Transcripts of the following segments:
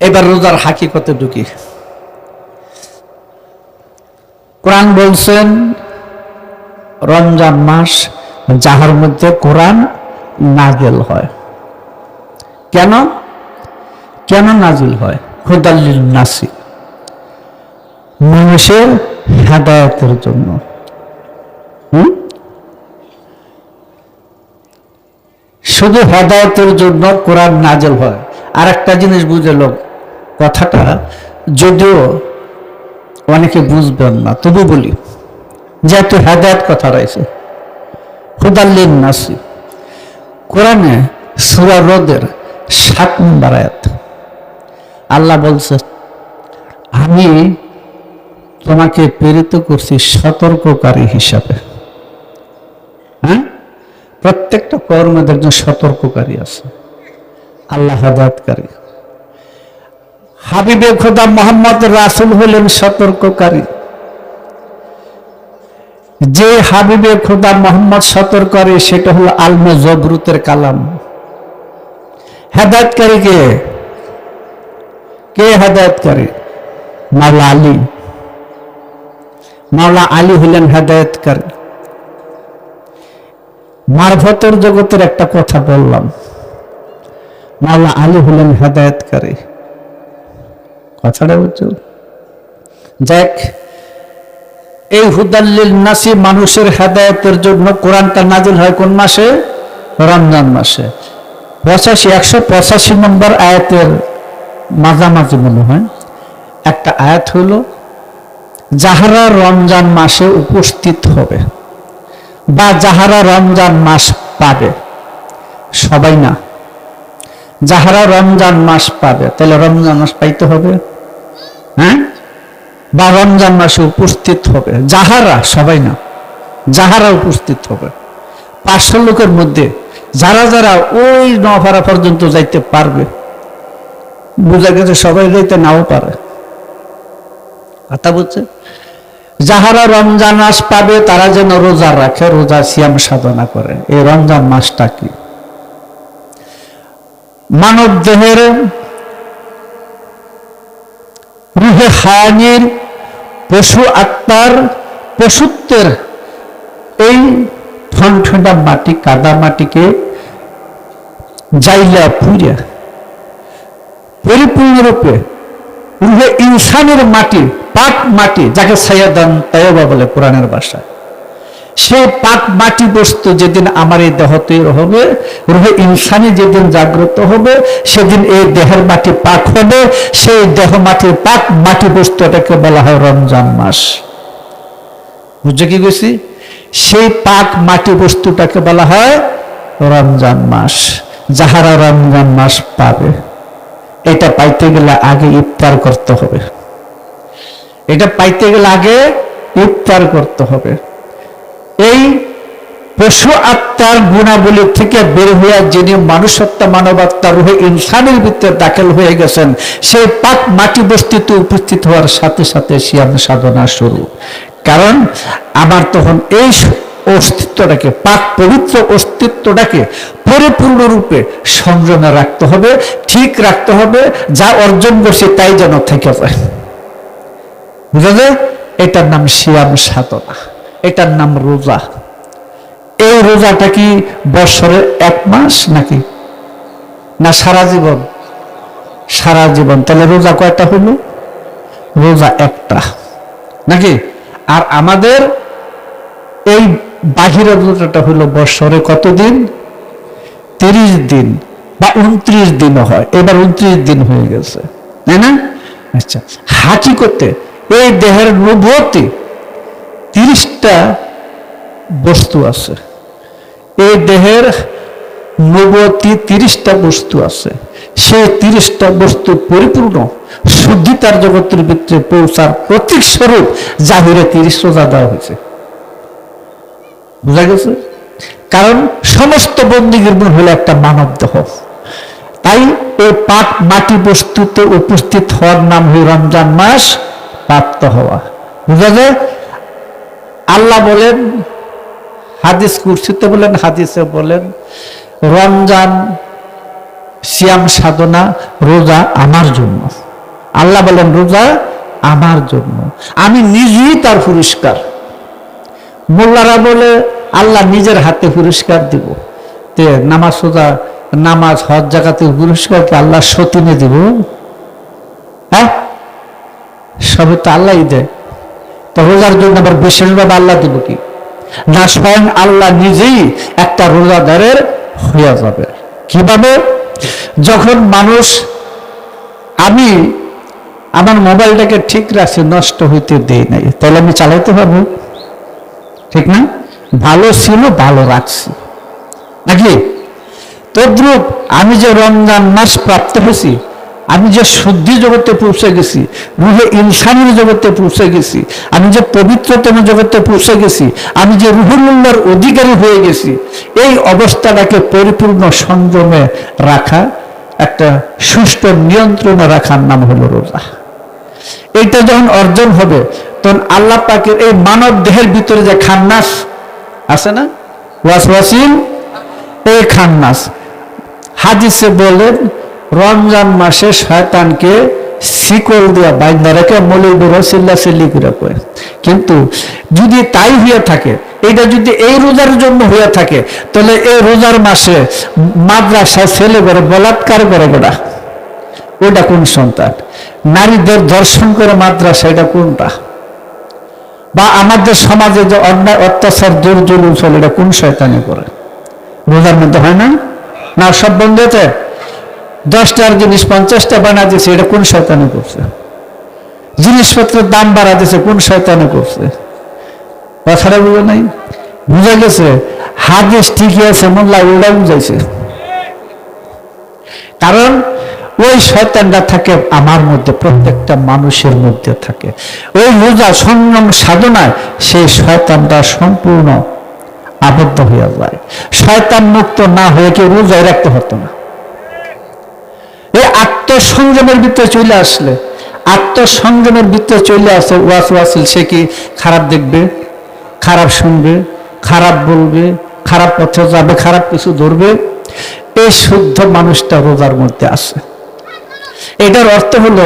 এবার রোজার হাকিকতে ঢুকি। কোরআন বলছেন, রমজান মাস যাহার মধ্যে কোরআন নাজেল হয়। কেন? কেন নাজিল হয়? হুদাল্লিল নাসি মানুষের হেদায়তের জন্য? শুধু হেদায়তের জন্য কোরআন নাজেল হয়। আর একটা জিনিস বুঝে লোক কথাটা যদিও অনেকে বুঝবেন না, তবু বলি, যে যেহেতু হেদায়ত কথা রয়েছে। হুদাল্লিন নাসি কোরআনে সুরা রোদের সাত নম্বর আয়াত। আল্লাহ বলছে, আমি তোমাকে প্রেরিত করছি সতর্ককারী হিসাবে। হ্যাঁ? প্রত্যেকটা কর্মের একজন সতর্ককারী আছে। আল্লাহ হেদায়তকারী। হাবিবে খোদা মোহাম্মদ রাসুল হলেন সতর্ককারী। যে হাবিবে খোদা মোহাম্মদ সতর্ককারী সেটা হলো আলমে জবরুতের কালাম। হেদায়তকারী কে? কে হেদায়তকারী মাওলা আলী। মাওলা আলী হলেন হেদায়তকারী। মারফতের জগতের একটা কথা বললাম। মাওলা আলী হলেন হেদায়তকারী। কথাটা বুঝছ দেখ, এই হুদাল্লিল নাসি মানুষের হেদায়তের জন্য কোরআনটা নাজিল হয় কোন মাসে? রমজান মাসে। পঁচাশি, একশো পঁচাশি নম্বর আয়াতের মাঝামাঝি মনে হয়। একটা আয়াত হলো, যাহারা রমজান মাসে উপস্থিত হবে বা যাহারা রমজান মাস পাবে, সবাই না। যাহারা রমজান মাস পাবে, তাহলে রমজান মাস পাইতে হবে? হ্যাঁ? বা রমজান মাসে উপস্থিত হবে। যাহারা, সবাই না, যাহারা উপস্থিত হবে। পাঁচশো লোকের মধ্যে যারা যারা ওই নভারা পর্যন্ত যাইতে পারবে, বোঝা গেছে সবাই যাইতে নাও পারে। কথা বুঝছে? যাহারা রমজান মাস পাবে, তারা যেন রোজা রাখে, রোজা সিয়াম সাধনা করে। এই রমজান মাসটা কি? মানব দেহের রুহে হায়ানির পশু আত্মার পশুত্বের এই ঠনঠনা মাটি, কাদা মাটিকে জাইলা পুরে পরিপূর্ণরূপে রুহে ইনসানের মাটি, পাক মাটি, যাকে সায়াদান তয়বা বলে কোরআনের ভাষায়। সেই পাক মাটি বস্তু যেদিন আমার এই দেহ তৈরি হবে, রুহে ইনসানি যেদিন জাগ্রত হবে, সেদিন এই দেহের মাটি পাক হবে। সেই দেহ মাটির পাক মাটি বস্তু এটাকে বলা হয় রমজান মাস। বুঝছে কি গেছি সেই পাক মাটি বস্তুটাকে বলা হয় রমজান মাস। যাহারা রমজান মাস পাবে, এটা পাইতে গেলে আগে ইফতার করতে হবে। এটা পাইতে গেলে আগে ইফতার করতে হবে। এই পশু আত্মার গুণাবলী থেকে বের হইয়া যিনি মানুষত্ব মানবাত্মা রুহে ইনসানের ভিতরে দাখিল হয়ে গেছেন, সেই পাক মাটি বস্তিতে উপস্থিত হওয়ার সাথে সাথে সিয়াম সাধনা শুরু। কারণ আমার তখন এই অস্তিত্বটাকে, পাক পবিত্র অস্তিত্বটাকে পরিপূর্ণরূপে সংযমে রাখতে হবে, ঠিক রাখতে হবে, যা অর্জন করছে তাই যেন থেকে যায়। বুঝা যায় এটার নাম সিয়াম সাধনা। এটার নাম রোজা। এই রোজাটা কি বৎসরের এক মাস নাকি? না সারা জীবন? সারা জীবন। তাহলে রোজা কয়টা হলো? রোজা একটা। নাকি? আর আমাদের এই বাহিরের রোজাটা হলো বৎসরে কতদিন? তিরিশ দিন বা উনত্রিশ দিনও হয়। এবার উনত্রিশ দিন হয়ে গেছে। তাই না? আচ্ছা। হাঁচি করতে। এই দেহের নবতি তিরিশটা বস্তু আছে। এই দেহের নবতি তিরিশটা বস্তু আছে। সেই তিরিশটা বস্তু পরিপূর্ণ শুদ্ধিতার জগতের ভিতরে পৌঁছার প্রতীক স্বরূপ জাহিরে তিরিশ রোজা দেওয়া হয়েছে। বুঝা গেছে? কারণ সমস্ত বন্দীগীর মূল হলো একটা মানব দেহ। তাই এই পাক মাটি বস্তুতে উপস্থিত হওয়ার নাম হল রমজান মাস প্রাপ্ত হওয়া। বুঝা যায়? আল্লাহ বলেন, হাদিস কুরসিতে বলেন, হাদিসে বলেন, রমজান সিয়াম সাধনা, রোজা আমার জন্য। আল্লাহ বলেন, রোজা আমার জন্য। আমি নিজেই তার পুরস্কার। মোল্লারা বলে, আল্লাহ নিজের হাতে পুরস্কার দিব। তে নামাজ সোজা নামাজ, হজ জাকাতে পুরস্কার কি আল্লাহ সতীনে দিব? হ্যাঁ? সবে তো আল্লাহই দেয়। রোজার জন্য আবার বিশেষভাবে আল্লাহ দিব কি? না স্বয়ং আল্লাহ নিজেই একটা রোজাদারের হইয়া যাবে। কীভাবে? যখন মানুষ, আমি আমার মোবাইলটাকে ঠিক রাখছি, নষ্ট হইতে দেই নাই। তাহলে আমি চালাইতে পারব? ঠিক না? ভালো ছিল, ভালো রাখছি। নাকি? তদ্রুপ আমি যে রমজান মাস প্রাপ্ত হয়েছি আমি যে শুদ্ধি জগতে পৌঁছে গেছি রুহে ইনসানের জগতে পৌঁছে গেছি, আমি যে পবিত্রতম জগতে পৌঁছে গেছি, আমি যে রুহুল্লার অধিকারী হয়ে গেছি, এই অবস্থাটাকে পরিপূর্ণ সংযমে রাখা, একটা সুষ্ঠু নিয়ন্ত্রণে রাখার নাম হলো রোজা। এটা যখন অর্জন হবে, তখন আল্লাহ পাকের এই মানব দেহের ভিতরে যে খান্নাস আছে না ওয়াসওয়াসিল এই খান্নাস। হাদিসে বলেন রমজান মাসে শয়তানকে শিকল দিয়া বাইন্দা রেখে মলির বেরো চিল্লা করে। কয় কিন্তু যদি তাই হয়ে থাকে, এটা যদি এই রোজার জন্য হয়ে থাকে, তাহলে এই রোজার মাসে মাদ্রাসা ছেলে করে বলাৎকার করে গোটা ওটা কোন সন্তান? নারীদের দর্শন করে মাদ্রাসা, এটা কোনটা? বা আমাদের সমাজে যে অন্যায়, অত্যাচার দূর জুলুম চলে, এটা কোন শয়তানে করে? রোজার মধ্যে হয় না? না, সব বন্ধ হয়েছে? দশটার জিনিস পঞ্চাশটা বানা দিয়েছে এটা কোন শয়তানে করছে? জিনিসপত্রের দাম বাড়া দিয়েছে কোন শয়তানে করছে? কথাটা বুঝে নাই? বুঝা গেছে হাদিস ঠিকই আছে মোল্লা ওটা বুঝাইছে। কারণ, ওই শয়তানটা থাকে আমার মধ্যে, প্রত্যেকটা মানুষের মধ্যে থাকে। ওই রোজা সংযম সাধনায় সেই শয়তানটা সম্পূর্ণ আবদ্ধ হইয়া যায়। শয়তান মুক্ত না হয়ে কেউ রোজায় রাখতে হতো না। এই আত্মসংযমের ভিতরে চলে আসলে। আত্মসংযমের ভিতরে চলে আসে ওয়াস ওয়াসিল, সে কি খারাপ দেখবে, খারাপ শুনবে, খারাপ বলবে, খারাপ পথে যাবে, খারাপ কিছু ধরবে? এই শুদ্ধ মানুষটা রোজার মধ্যে আছে এটার অর্থ হলো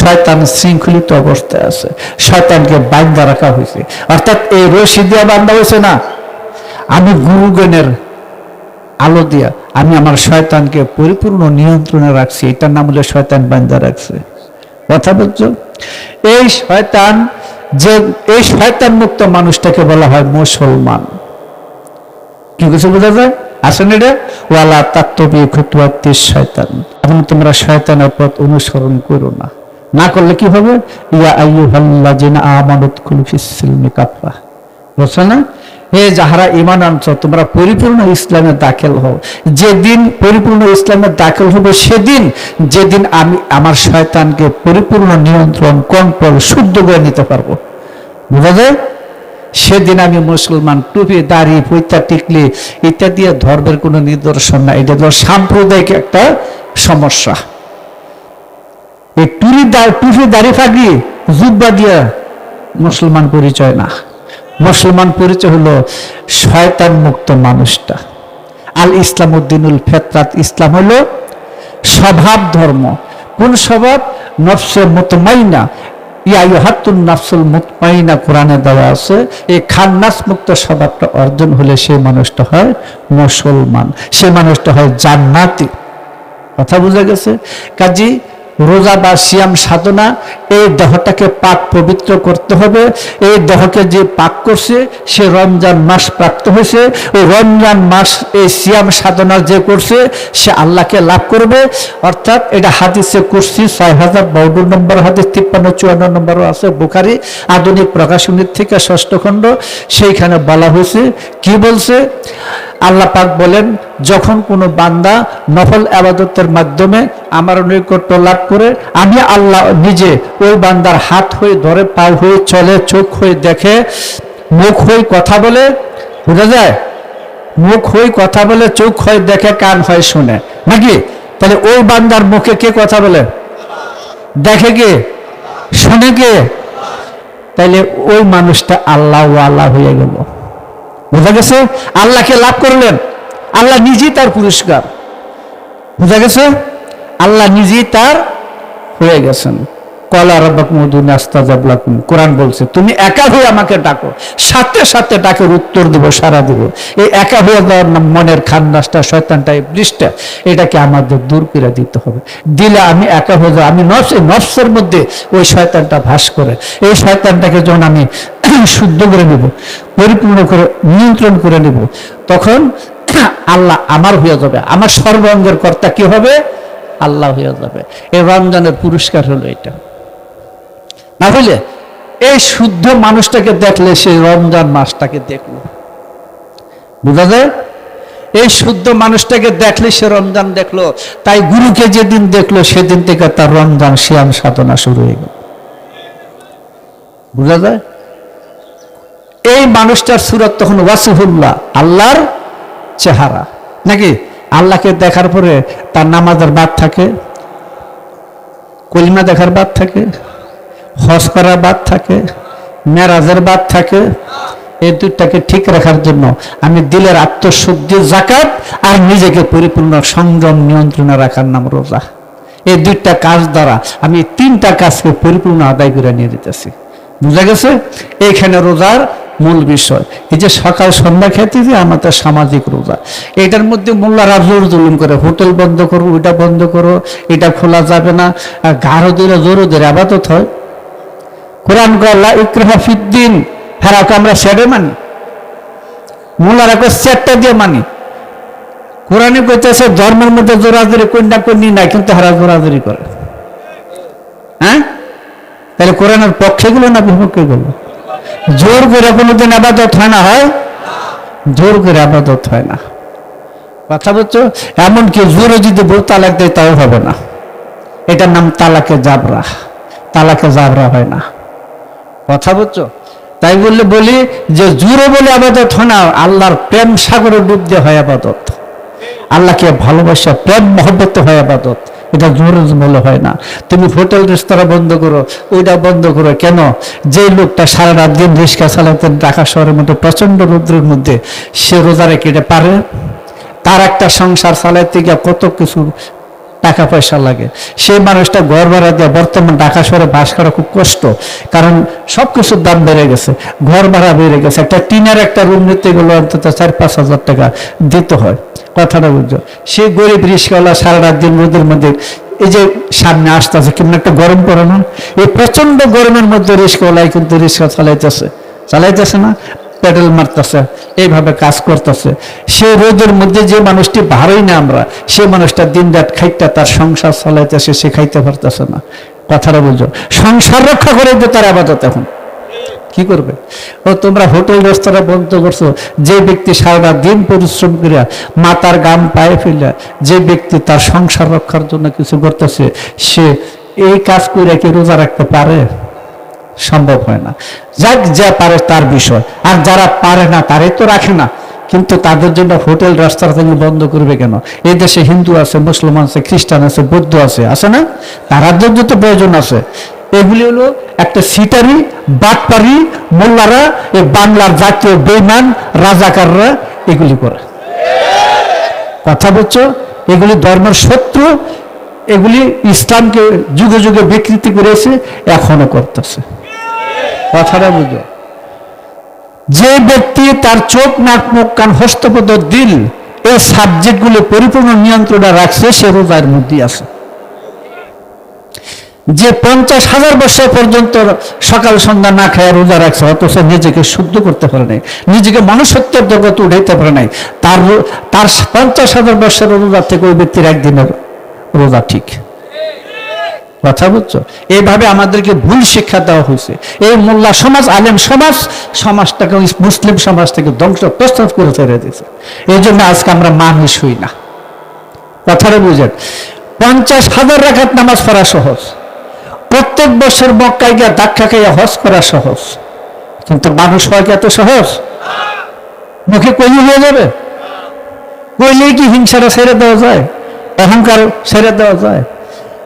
শয়তান শৃঙ্খলিত অবস্থায় আছে। শয়তানকে বান্ধা রাখা হয়েছে। অর্থাৎ এই রশি দিয়া বান্ধা হয়েছে না, আমি গুরুগণের আলো দিয়া আমি আমার শয়তানকে পরিপূর্ণ নিয়ন্ত্রণে রাখছি। এটার নাম হলো শয়তান বান্ধা রাখছে। কথা বলছো? এই শয়তান যে, এই শয়তান মুক্ত মানুষটাকে বলা হয় মুসলমান। কি কিছু বোঝা যায়? আসেন এটা? ওয়ালা তাত্ত্ববি খুতুয়াত্তি শয়তান। এবং তোমরা শয়তানের পথ অনুসরণ করো না। না করলে কি হবে? ইয়া আইয়ুহাল্লাযিনা আমানুত কুলু ফিস সিলমি কাফা বুঝছ না? হে যাহারা ইমান আনছ, তোমরা পরিপূর্ণ ইসলামে দাখিল হও। যেদিন পরিপূর্ণ ইসলামে দাখিল হবে সেদিন যেদিন আমি আমার শয়তানকে পরিপূর্ণ নিয়ন্ত্রণ কন্ট্রোল শুদ্ধ করে নিতে পারব। বুঝা যায়? সেদিন আমি মুসলমান টুপি, দাড়ি পৈতা টিকলি ইত্যাদি ধর্মের কোনো নিদর্শন না। এটা ধর সাম্প্রদায়িক একটা সমস্যা। এই টুরি টুপি, দাড়ি ফাঁকি জুব্বা দিয়া মুসলমান পরিচয় না। মুসলমান পরিচয় হলো শয়তান মুক্ত মানুষটা। আল ইসলাম উদ্দিনুল ফেতরাত ইসলাম হলো স্বভাব ধর্ম। কোন স্বভাব? নফসে মতমাইনা। ইয়াহাতুন নাফসুল মুতমাইনা, কোরআনে দেওয়া আছে এই খান্নাস মুক্ত স্বভাবটা অর্জন হলে সেই মানুষটা হয় মুসলমান। সেই মানুষটা হয় জান্নাতি। কথা বোঝা গেছে? কাজী রোজা বা সিয়াম সাধনা, এই দেহটাকে পাক পবিত্র করতে হবে। এই দেহকে যে পাক করছে, সে রমজান মাস প্রাপ্ত হয়েছে। ওই রমজান মাস এই সিয়াম সাধনা যে করছে, সে আল্লাহকে লাভ করবে। অর্থাৎ এটা হাদিসে করছি ছয় হাজার বাউন্ন নম্বর, হাদিস তিপ্পান্ন, চুয়ান্ন নম্বরও আছে বুখারি, আধুনিক প্রকাশনীর থেকে ষষ্ঠ খণ্ড। সেইখানে বলা হয়েছে, কি বলছে? আল্লাহ পাক বলেন, যখন কোনো বান্দা নফল আবাদতের মাধ্যমে আমার নৈকট্য লাভ করে, আমি আল্লাহ নিজে ওই বান্দার হাত হয়ে ধরে, পাও হয়ে চলে, চোখ হয়ে দেখে, মুখ হয়ে কথা বলে, বোঝা যায়? মুখ হয়ে কথা বলে, চোখ হয়ে দেখে, কান হয় শুনে। নাকি? তাহলে ওই বান্দার মুখে কে কথা বলে? দেখে কে? শুনে কে? তাহলে ওই মানুষটা আল্লাহ আল্লাহ হয়ে গেল। বোঝা গেছে? আল্লাহকে লাভ করলেন। আল্লাহ নিজেই তার পুরস্কার। বোঝা গেছে? আল্লাহ নিজেই তার হয়ে গেছেন। কলা জাবলাকুম কোরআন বলছে, তুমি একা হয়ে আমাকে ডাকো, সাথে সাথে ডাকের উত্তর দেবো সারা দেবো। এই একা হয়ে দেওয়ার নাম মনের খান্নাসটা শয়তানটা, এই বৃষ্টা এটাকে আমাদের দূর করে দিতে হবে। দিলে আমি একা হয়ে যাব আমি নফস নফসের মধ্যে ওই শয়তানটা ভাস করে। এই শয়তানটাকে যখন আমি শুদ্ধ করে নেব, পরিপূর্ণ করে, নিয়ন্ত্রণ করে নেব, তখন আল্লাহ আমার হয়ে যাবে। আমার সর্বাঙ্গের কর্তা কি হবে? আল্লাহ হয়ে যাবে। এ রমজানের পুরস্কার হলো এটা। না হলে এই শুদ্ধ মানুষটাকে দেখলে সেই রমজান মাসটাকে দেখল। বুঝা যায়? এই শুদ্ধ মানুষটাকে দেখলে সে রমজান দেখল, তাই গুরুকে যেদিন দেখল, সেদিন থেকে তার রমজান শিয়াম সাধনা শুরু হয়ে গেল। বুঝা যায়? এই মানুষটার সুরত তখন ওয়াসিফুল্লাহ, আল্লাহর চেহারা। নাকি? আল্লাহকে দেখার পরে তার নামাজের বাদ থাকে, কলিমা দেখার বাদ থাকে। হজ করার বাদ থাকে, মেরাজের বাদ থাকে, এই দুটাকে ঠিক রাখার জন্য আমি দিলের আত্মশুদ্ধি, জাকাত আর নিজেকে পরিপূর্ণ সংযম, নিয়ন্ত্রণে রাখার নাম রোজা। এই দুইটা কাজ দ্বারা আমি তিনটা কাজকে পরিপূর্ণ আদায় করে নিয়ে দিতেছি বুঝা গেছে? এইখানে রোজার মূল বিষয়। এই যে সকাল সন্ধ্যা খেতে যে আমাদের সামাজিক রোজা। এটার মধ্যে মোল্লারা জোর জুলুম করে, হোটেল বন্ধ করো, ওইটা বন্ধ করো, এটা খোলা যাবে না গাঢ় দিলে জোরও দিলে আবাদত হয়। হেরাকে আমরা সেরে মানি। মোল্লারা কো সেটটা দিয়ে মানি। কোরআনে কইতেছে, ধর্মের মধ্যে নাই, কিন্তু হারা করে। হ্যাঁ? তাহলে কোরআনের পক্ষে গুলো না বিপক্ষে গুলো জোর করে কোনোদিন আবাদত হয় না, হয়? জোর করে আবাদত হয় না। কথা বলছো এমনকি জোরে যদি বউ তালাক দেয়, তাও হবে না। এটার নাম তালাকে জাবরা। তালাকে জাবরা হয় না। কথা বলছো তাই বললে বলি যে জোরে বলে আবাদত হয় না, আল্লাহর প্রেম সাগরে ডুব দিয়ে হয় আবাদত। আল্লাহকে ভালোবাসা, প্রেম, মহব্বত হয় আবাদত। এটা জোরে বলে হয় না। তুমি হোটেল, রেস্তোরাঁ বন্ধ করো, ওইটা বন্ধ করো। কেন? যে লোকটা সারা রাত দিন রিক্সা চালাতেন ঢাকা শহরের মতো প্রচণ্ড রৌদ্রের মধ্যে, সে রোজা রেখে এটা পারে? তার একটা সংসার চালাইতে গিয়ে কত কিছু টাকা পয়সা লাগে। সেই মানুষটা ঘর ভাড়া দেওয়া বর্তমান ঢাকা শহরে বাস করা খুব কষ্ট, কারণ সব কিছুর দাম বেড়ে গেছে। ঘর ভাড়া বেড়ে গেছে। একটা টিনের একটা রুম নিতে গেলে অন্তত চার পাঁচ হাজার টাকা দিতে হয়। কথাটা বুঝছ? সেই গরিব রিস্কওয়ালা সারা রাত দিন রোদের মধ্যে এই যে সামনে আসতেছে কেমন একটা গরম পড়ে না? এই প্রচণ্ড গরমের মধ্যে রিস্কওয়ালাই কিন্তু রিস্কা চালাইতেছে। চালাইতেছে না? পেডেল মারতেছে, এইভাবে কাজ করতেছে। সে রোদের মধ্যে যে মানুষটি ভারই না আমরা, সে মানুষটা দিন রাত খাইতে তার সংসার চালাইতেছে সে খাইতে পারতেছে না। কথাটা বুঝো। সংসার রক্ষা করে দিতে তার আবাদত এখন। কি করবে? ও তোমরা হোটেল, রেস্তোরাঁ বন্ধ করছ, যে ব্যক্তি সারা দিন পরিশ্রম করিয়া মাতার গাম পায়ে ফেলিয়া যে ব্যক্তি তার সংসার রক্ষার জন্য কিছু করতেছে, সে এই কাজ করে কি রোজা রাখতে পারে? সম্ভব হয় না। যাক যা পারে তার বিষয়। আর যারা পারে না, তারাই তো রাখে না। কিন্তু তাদের জন্য হোটেল রেস্তোরাঁ থেকে বন্ধ করবে কেন? এই দেশে হিন্দু আছে, মুসলমান আছে, খ্রিস্টান আছে, বৌদ্ধ আছে আছে না? তারার জন্য তো প্রয়োজন আছে। এগুলি হলো একটা সিটারি, বাটপারি, মোল্লারা, এই বাংলার জাতীয় বেমান রাজাকাররা এগুলি করে। কথা বলছো? এগুলি ধর্মের শত্রু, এগুলি ইসলামকে যুগে যুগে বিকৃতি করেছে, এখনও করতেছে। কথাটা বুঝো। যে ব্যক্তি তার চোখ, নাক, মুখ, কান, হস্তপদ, দিল, এই সাবজেক্টগুলো পরিপূর্ণ নিয়ন্ত্রণে রাখছে, সে রোজার মধ্যে আছে। যে পঞ্চাশ হাজার বছর পর্যন্ত সকাল, সন্ধ্যা না খায় রোজা রাখছে, অথচ নিজেকে শুদ্ধ করতে পারে নাই, নিজেকে মানুষত্বের জগৎ উঠাইতে পারে নাই, তার তার পঞ্চাশ হাজার বছরের রোজা থেকে ওই ব্যক্তির একদিনের রোজা ঠিক। কথা বুঝছ? এইভাবে আমাদেরকে ভুল শিক্ষা দেওয়া হয়েছে। এই মোল্লা সমাজ, আলেম সমাজ, সমাজটাকে মুসলিম সমাজ থেকে ধ্বংস প্রস্তাব করে ছেড়ে দিয়েছে। এই জন্য আজকে আমরা মানুষ হই না। কথাটা বুঝেন। পঞ্চাশ হাজার রাখাত নামাজ পড়া সহজ। প্রত্যেক বছর মক্কায় গিয়ে ধাক্কা খাইয়া হজ করা সহজ। কিন্তু মানুষ হওয়া কি এত সহজ? মুখে কই হয়ে যাবে? কইলেই কি হিংসাটা ছেড়ে দেওয়া যায়? অহংকার ছেড়ে দেওয়া যায়?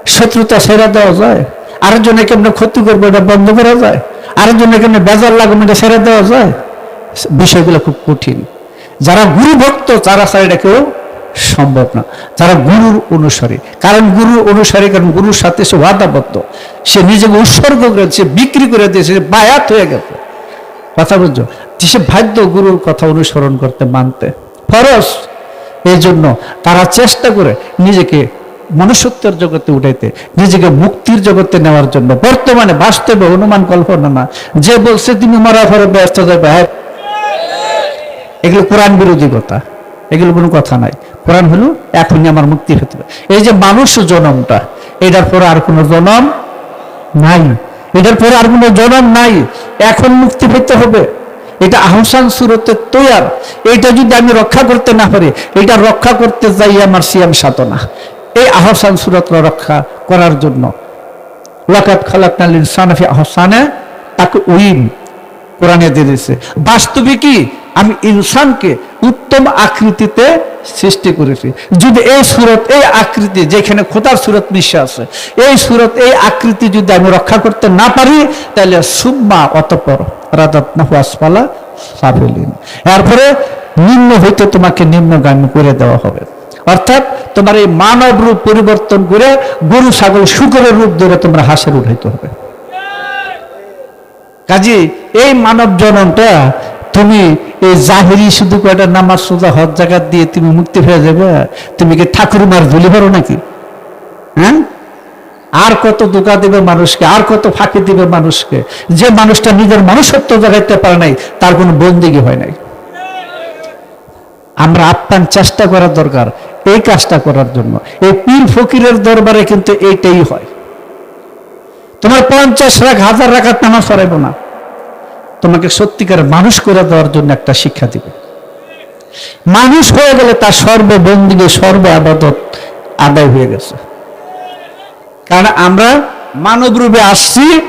শত্রুতা ছেড়ে দেওয়া যায়। আরেকজনে কেমনে ক্ষতি করব এটা বন্ধ করা যায়। আরেকজনে কেমনে বেজার লাগানো, এটা ছেড়ে দেওয়া যায়। বিষয়গুলো খুব কঠিন। যারা গুরু ভক্ত, তারা ছাড়া এটা কেউ সম্ভব না। যারা গুরুর অনুসারী। কারণ গুরুর অনুসারী, কারণ গুরুর সাথে সে ওয়াদাবদ্ধ। সে নিজেকে উৎসর্গ করে, সে বিক্রি করে দিয়েছে বায়াত হয়ে গেছে। কথা বুঝছ? সে বাধ্য গুরুর কথা অনুসরণ করতে মানতে। ফরস এই জন্য তারা চেষ্টা করে নিজেকে মনুষ্যত্বের জগতে উঠাইতে, নিজেকে মুক্তির জগতে নেওয়ার জন্য, বর্তমানে বাস্তবে অনুমান কল্পনা না। যে বলছে, তুমি মরা ফরে ব্যস্ত যাবে হ্যাঁ। এগুলো কোরআন বিরোধী কথা। এগুলো কোনো কথা নাই। কোরআন হলো, এখনই আমার মুক্তি হতে হবে। এই যে মানুষ জনমটা, এটার পরে আর কোনো জনম নাই। এটার পরে আর কোনো জনম নাই। এখন মুক্তি পেতে হবে। এটা আহসান সুরতে তৈয়ার। এটা যদি আমি রক্ষা করতে না পারি, এটা রক্ষা করতে যাই আমার সিয়াম সাধনা। এই আহসান সুরত রক্ষা করার জন্য। ওয়াকাত খালাকাল ইনসানফি আহসানে, তাকে উইম কোরআনে দিয়ে দিয়েছে। বাস্তবে কি? আমি ইনসানকে উত্তম আকৃতিতে সৃষ্টি করেছি। যদি এই সুরত, এই আকৃতি যেখানে খোদার সুরত মিশে আছে, এই সুরত, এই আকৃতি যদি আমি রক্ষা করতে না পারি, তাহলে সুম্মা অতপর রাদাত নাহুয়াসপালা সাফেলিন। এরপরে নিম্ন হইতে তোমাকে নিম্নগামী করে দেওয়া হবে। অর্থাৎ তোমার এই মানব রূপ পরিবর্তন করে গরু, ছাগল, শুকরের রূপ ধরে তোমরা হাসের উঠাইতে হবে। কাজী এই মানব জনমটা তুমি এই জাহিরি শুধু কয়টা নামাজ সোজা হজ জায়গা দিয়ে তুমি মুক্তি হয়ে যাবে? তুমি কি ঠাকুর মার ধুলি পারো নাকি? হ্যাঁ? আর কত দোকা দেবে মানুষকে, আর কত ফাঁকি দিবে মানুষকে? যে মানুষটা নিজের মানুষত্ব জাগাইতে পারে নাই, তার কোনো বন্দিগি হয় নাই। আমরা আপ্যান চেষ্টা করা দরকার। এই কাজটা করার জন্য। এই পীর ফকিরের দরবারে কিন্তু এইটাই হয়। তোমার পঞ্চাশ রাখ হাজার রাখার নামাজ পড়াইব না। তোমাকে সত্যিকার মানুষ করে দেওয়ার জন্য একটা শিক্ষা দিবে। মানুষ হয়ে গেলে তার সর্ববন্দিকে সর্ব আবাদত আদায় হয়ে গেছে। কারণ আমরা মানব রূপে আসছি,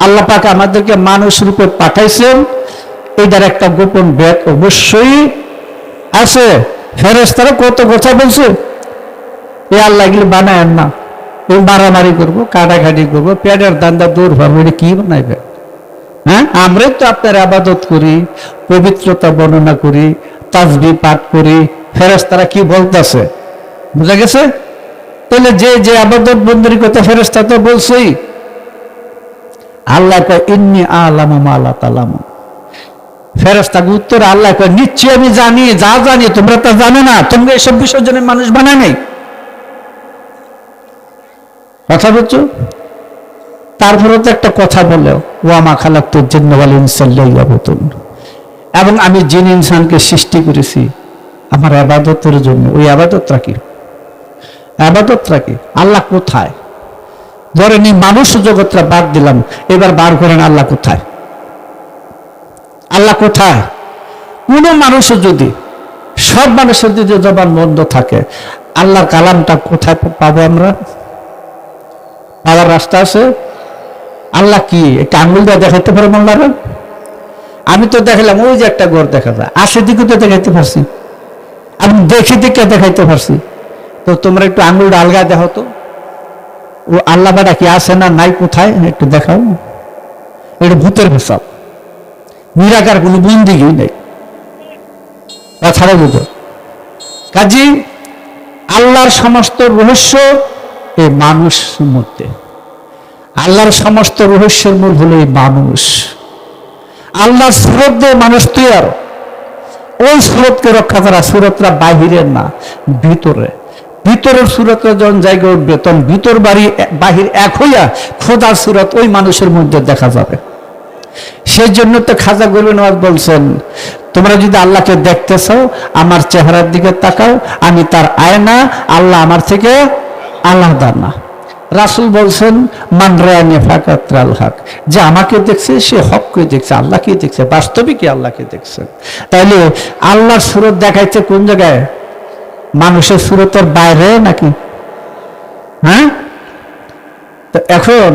আল্লাহ পাক আমাদেরকে মানুষ রূপে পাঠাইছেন। এটার একটা গোপন ব্যাগ অবশ্যই আছে। ফেরেস্তারা কত কথা বলছে? এ আল্লাহ এগুলো বানায় না। মারামারি করব, কাটাকাটি করব, পেটের দান্দা দূর ভাবো কি বানাইবে? হ্যাঁ? আমরাই তো আপনার আবাদত করি, পবিত্রতা বর্ণনা করি, তাজবি পাঠ করি ফেরেস্তারা কি বলতেছে? বুঝা গেছে? তাহলে যে যে আবাদত বন্দরি কথা ফেরেস্তা তো বলছেই। আল্লাহ কয়, ইন্নি আলাম আল্লাহ তালাম ফেরেস্তা উত্তর আল্লাহ কয়, নিশ্চয়ই আমি জানি, যা জানি, তোমরা তা জানো না, তোমরা এসব বিসর্জনের মানুষ বানায় নাই। কথা বলছো তারপরে তো একটা কথা বলে ওয়ামা খালাক তোর জন্য জেন্নওয়াল ইনসাল্লাইয়াবতুন এবং আমি জিন ইনসানকে সৃষ্টি করেছি আমার আবাদতের জন্য। ওই আবাদতটা কি? আবাদতটা কি? আল্লাহ কোথায়? ধরেন এই মানুষ জগৎটা বাদ দিলাম, এবার বার করেন আল্লাহ কোথায়? আল্লাহ কোথায়? কোন মানুষের যদি, সব মানুষের যদি জবান বন্ধ থাকে, আল্লাহর কালামটা কোথায় পাবো আমরা? পাওয়ার রাস্তা আছে। আল্লাহ কি, একটা আঙ্গুল দিয়ে দেখাতে পারে মোল্লারা আমি তো দেখালাম ওই যে একটা ঘর দেখা যায়। আশে দিকে তো দেখাইতে পারছি। আমি দেখে দেখে দেখাইতে পারছি। তো তোমরা একটু আঙ্গুলটা আলগা দেখো তো। ও আল্লাহ বাড়া কি আছে না নাই কোথায়? একটু দেখাও। এটা ভূতের হিসাব। নিরাকার কোনো বন্দিগি নেই। তাছাড়া বুঝো কাজী আল্লাহর সমস্ত রহস্য এই মানুষ মধ্যে। আল্লাহর সমস্ত রহস্যের মূল হলো এই মানুষ। আল্লাহর সুরত দিয়ে মানুষ তৈয়ার। ওই সুরতকে রক্ষা করা সুরতরা বাহিরের না, ভিতরে। ভিতরের সুরতরা যখন জায়গা উঠবে, তখন ভিতর বাড়ি বাহির এক হইয়া খোদার সুরত ওই মানুষের মধ্যে দেখা যাবে। সেই জন্য তো খাজা গরু নওয়াজ বলছেন, তোমরা যদি আল্লাহকে দেখতে চাও আমার চেহারার দিকে তাকাও, আমি তার আয়না, আল্লাহ আমার থেকে আলাদা না। রাসুল বলছেন, মান রায়ানি ফাকাত রাল হক, যে আমাকে দেখছে, সে হককে দেখছে আল্লাহকে দেখছে, বাস্তবিকই আল্লাহকে দেখছে। তাইলে আল্লাহর সুরত দেখাইছে কোন জায়গায়? মানুষের সুরতের বাইরে নাকি? হ্যাঁ? তো এখন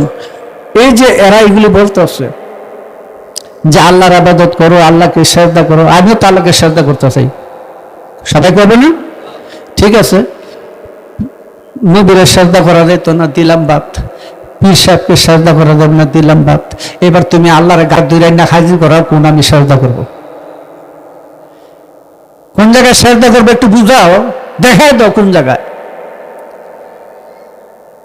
এই যে এরা এগুলি বলতেছে যে আল্লাহর আবাদত করো, আল্লাহকে শ্রদ্ধা করো, আমিও তো আল্লাহকে শ্রদ্ধা করতে চাই। সবাই করবে না? ঠিক আছে। নবীরের শ্রদ্ধা করা যেত না, দিলাম বাত পীর সাহেবকে শ্রদ্ধা করা যাবে না, দিলাম বাত এবার তুমি আল্লাহর গা দুই না হাজির করাও কোন আমি শ্রদ্ধা করব? কোন জায়গায় শ্রদ্ধা করবে একটু বুঝাও দেখায় দাও কোন জায়গায়।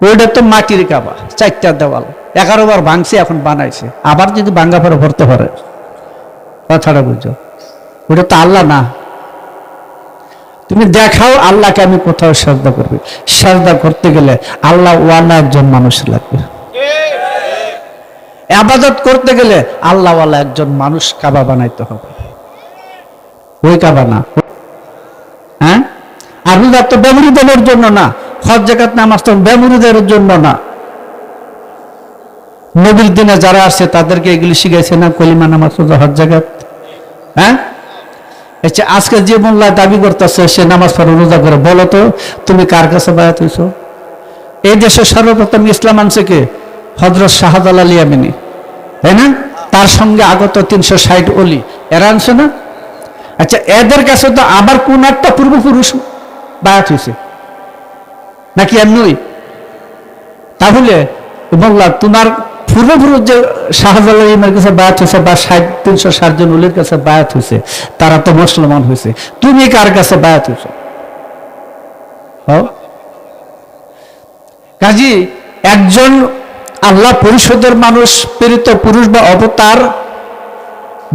ওইটা তো মাটির কাবা, চারটা দেওয়াল। এগারো বার ভাঙছে, এখন বানাইছে। আবার যদি ভাঙ্গা পরে ভরতে পারে। কথাটা বুঝছ? ওটা তো আল্লাহ না। তুমি দেখাও আল্লাহকে আমি কোথাও শ্রদ্ধা করবি। শ্রদ্ধা করতে গেলে আল্লাহ ওয়ালা একজন মানুষ লাগবে। আবাদত করতে গেলে আল্লাহওয়ালা একজন মানুষ কাবা বানাইতে হবে। ওই কাবা না। হ্যাঁ? আর তো বেমরিদের জন্য না। হজ জাকাত নামাজ তো বেমরিদের জন্য না। নবীর দিনে যারা আসছে তাদেরকে এগুলি শিখাইছে না, কলিমা নামাজ রোজা হজ জাকাত। হ্যাঁ? আচ্ছা আজকে যে মোল্লা দাবি করতেছে, সে নামাজ পড়ে, রোজা করে, বলো তো, তুমি কার কাছে বায়াত হইছো? এই দেশে সর্বপ্রথম ইসলাম আনছে কে? হজরত শাহজালাল ইয়ামিনী। তাই না? তার সঙ্গে আগত তিনশো ষাট অলি। এরা আনছে না? আচ্ছা এদের কাছে তো আবার কোন একটা পূর্বপুরুষ বায়াত হয়েছে নাকি এমনই তাহলে মোল্লা তোমার পূর্বপুরুষ যে শাহজালাল কাছে বায়াত হয়েছে বা ষাট, তিনশো ষাট জন উলির কাছে বায়াত হয়েছে, তারা তো মুসলমান হয়েছে। তুমি কার কাছে বায়াত হয়েছ? কাজী, একজন আল্লাহ পরিষদের মানুষ প্রেরিত পুরুষ বা অবতার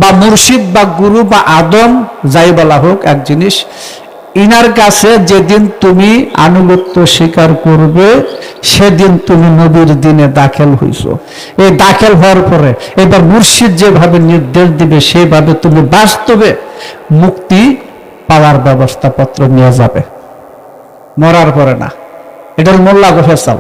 বা মুর্শিদ বা গুরু বা আদম, যাই বলা হোক, এক জিনিস ইনার কাছে যেদিন তুমি আনুগত্য স্বীকার করবে, সেদিন তুমি নবীর দিনে দাখেল হইছ। এই দাখেল হওয়ার পরে এবার মুর্শিদ যেভাবে নির্দেশ দিবে, সেভাবে তুমি বাস্তবে মুক্তি পাওয়ার ব্যবস্থাপত্র নিয়ে যাবে। মরার পরে না। এটার মোল্লা গোফেসাল